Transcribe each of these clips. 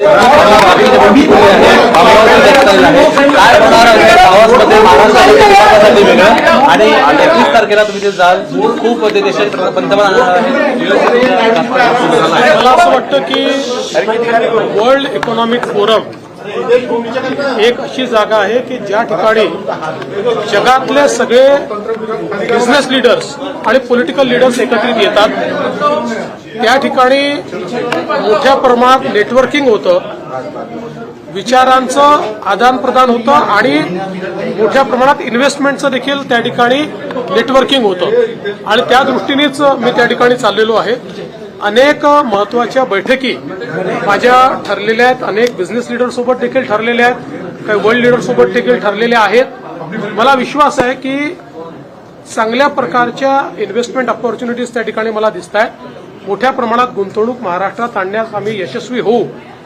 काय होणार आवाजमध्ये महाराष्ट्रासाठी वेगळं आणि एकवीस तारखेला तुम्ही ते जाल खूप ते देशात पंतप्रधान मला असं वाटतं की वर्ल्ड इकॉनॉमिक फोरम एक अशी जागा आहे की ज्या ठिकाणी जगातले सगळे बिझनेस लीडर्स आणि पॉलिटिकल लीडर्स एकत्रित येतात. त्या ठिकाणी मोठ्या प्रमाणात नेटवर्किंग होतं. विचारांचं आदानप्रदान होतं आणि मोठ्या प्रमाणात इन्व्हेस्टमेंटचं देखील त्या ठिकाणी नेटवर्किंग होतं. आणि त्या दृष्टीनेच मी त्या ठिकाणी चाललेलो आहे. अनेक महत्त्वाच्या बैठकी माझ्या ठरलेल्या आहेत. अनेक बिझनेस लीडर सोबत देखील ठरलेल्या आहेत. काही वर्ल्ड लीडर सोबत देखील ठरलेल्या आहेत. मला विश्वास आहे की चांगल्या प्रकारच्या इन्व्हेस्टमेंट ऑपॉर्च्युनिटीज त्या ठिकाणी मला दिसत आहेत मोठ्या प्रमाणात गुंतवणूक महाराष्ट्रात आणण्यास आम्ही यशस्वी होऊ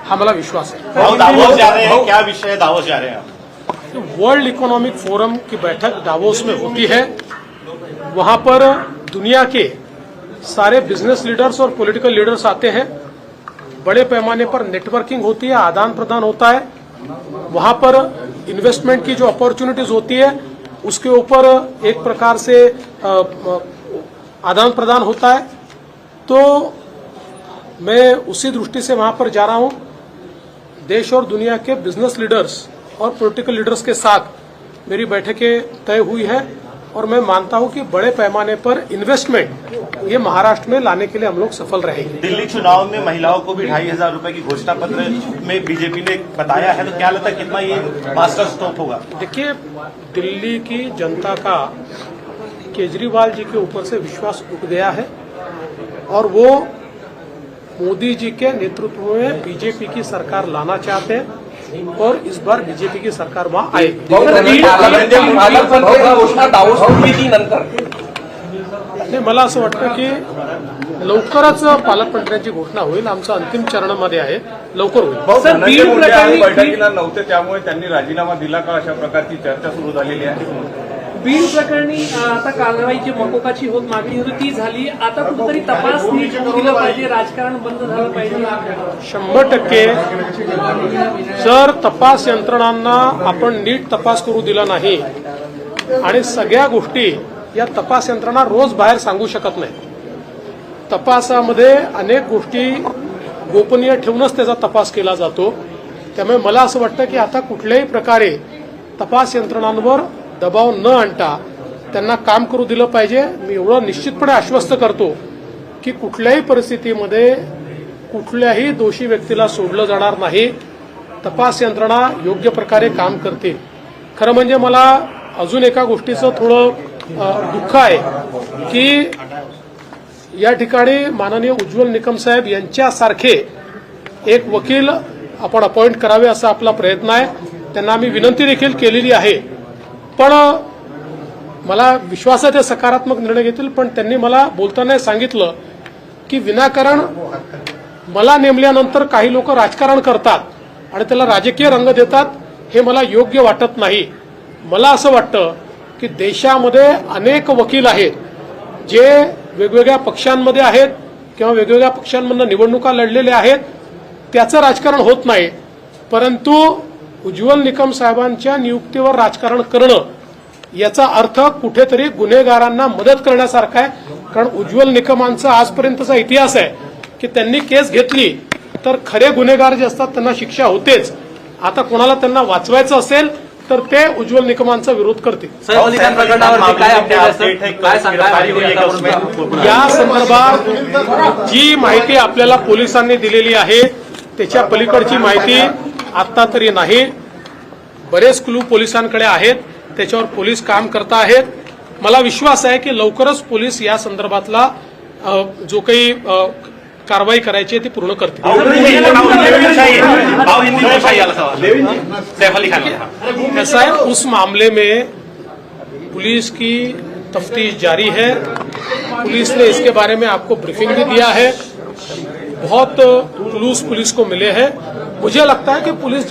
हा मला विश्वास आहे? वर्ल्ड इकोनॉमिक फोरम की बैठक दावोस में होती है. वहां पर दुनिया के सारे बिज़नेस लीडर्स और पॉलिटिकल लीडर्स आते हैं। बड़े पैमाने पर नेटवर्किंग होती है, आदान प्रदान होता है। वहाँ पर इन्वेस्टमेंट की जो अपॉर्चुनिटीज़ होती है, उसके ऊपर एक प्रकार से आदान प्रदान होता है। तो मैं उसी दृष्टि से वहाँ पर जा रहा हूँ। देश और दुनिया के बिज़नेस लीडर्स और पॉलिटिकल लीडर्स के साथ मेरी बैठकें तय हुई है और मैं मानता हूँ कि बड़े पैमाने पर इन्वेस्टमेंट ये महाराष्ट्र में लाने के लिए हम लोग सफल रहेंगे। दिल्ली चुनाव में महिलाओं को भी ढाई हज़ार रूपए की घोषणा पत्र में बीजेपी ने बताया है तो क्या लगता है कितना ये मास्टर स्टॉप होगा? देखिए दिल्ली की जनता का केजरीवाल जी के ऊपर से विश्वास उठ गया है और वो मोदी जी के नेतृत्व में बीजेपी की सरकार लाना चाहते हैं और इस बार बीजेपी की सरकार वहाँ आएगी। घोषणा दावोस नंतर नाही मला असं वाटतं की लवकरच पालकमंत्र्यांची घोषणा होईल. आमचं अंतिम चरणामध्ये आहे. लवकर होईल. सर बीड प्रकरणी बैठकीला नव्हते त्यामुळे त्यांनी राजीनामा दिला का? अशा प्रकारची चर्चा सुरू झालेली आहे. बीड प्रकरणी आता कारवाई जी मकोकाची होत मागणी होती ती झाली. आता कुठेतरी तपास नीट दिलं पाहिजे. राजकारण बंद झालं पाहिजे. शंभर टक्के. जर तपास यंत्रणांना आपण नीट तपास करू दिला नाही. आणि सगळ्या गोष्टी या तपास यंत्रणा रोज बाहेर सांगू शकत नाही. तपासामध्ये अनेक गोष्टी गोपनीय ठेवूनच त्याचा तपास केला जातो. त्यामुळे मला असं वाटतं की आता कुठल्याही प्रकारे तपास यंत्रणांवर दबाव न आणता त्यांना काम करू दिलं पाहिजे. मी एवढं निश्चितपणे आश्वस्त करतो की कुठल्याही परिस्थितीमध्ये कुठल्याही दोषी व्यक्तीला सोडलं जाणार नाही. तपास यंत्रणा योग्य प्रकारे काम करतील खरं म्हणजे मला अजून एका गोष्टीचं थोडं दुःख आहे की या ठिकाणी माननीय उज्ज्वल निकम साहेब यांच्यासारखे एक वकील आपण अपॉइंट करावे असा आपला प्रयत्न आहे. त्यांना आम्ही विनंती देखील केलेली आहे. पण मला विश्वास आहे ते सकारात्मक निर्णय घेतील पण त्यांनी मला बोलताना सांगितलं की विनाकारण मला नेमल्यानंतर काही लोक राजकारण करतात आणि त्याला राजकीय रंग देतात हे मला योग्य वाटत नाही. मला असं वाटतं की देशामध्ये अनेक वकील आहेत जे वेगवेगळ्या पक्षांमध्ये आहेत किंवा वेगवेगळ्या पक्षांमधनं निवडणुका लढलेल्या आहेत. त्याचं राजकारण होत नाही. परंतु उज्ज्वल निकम साहेबांच्या नियुक्तीवर राजकारण करणं याचा अर्थ कुठेतरी गुन्हेगारांना मदत करण्यासारखा आहे. कारण उज्ज्वल निकमांचा आजपर्यंतचा इतिहास आहे की त्यांनी केस घेतली तर खरे गुन्हेगार जे असतात त्यांना शिक्षा होतेच. आता कोणाला त्यांना वाचवायचं असेल तर ते उज्ज्वल निकमांचा विरोध क्या सांगा उसमें या संदर्भात जी माहिती आपल्याला पोलिसांनी दिलेली आहे त्याच्या पलीकडची माहिती आता तरी नाही. बरेच क्लू पोलिसांकडे आहेत त्याच्यावर पोलीस काम करत आहेत. मला विश्वास आहे की लवकरच पोलीस या संदर्भातला जो काही अ, कारवाई करायची आहे ती पूर्ण करतील. खान ऐसा है. उस मामले में पुलिस की तफ्तीश जारी है। पुलिस ने इसके बारे में आपको ब्रीफिंग भी दिया है। बहुत क्लूज पुलिस को मिले हैं। मुझे लगता है कि पुलिस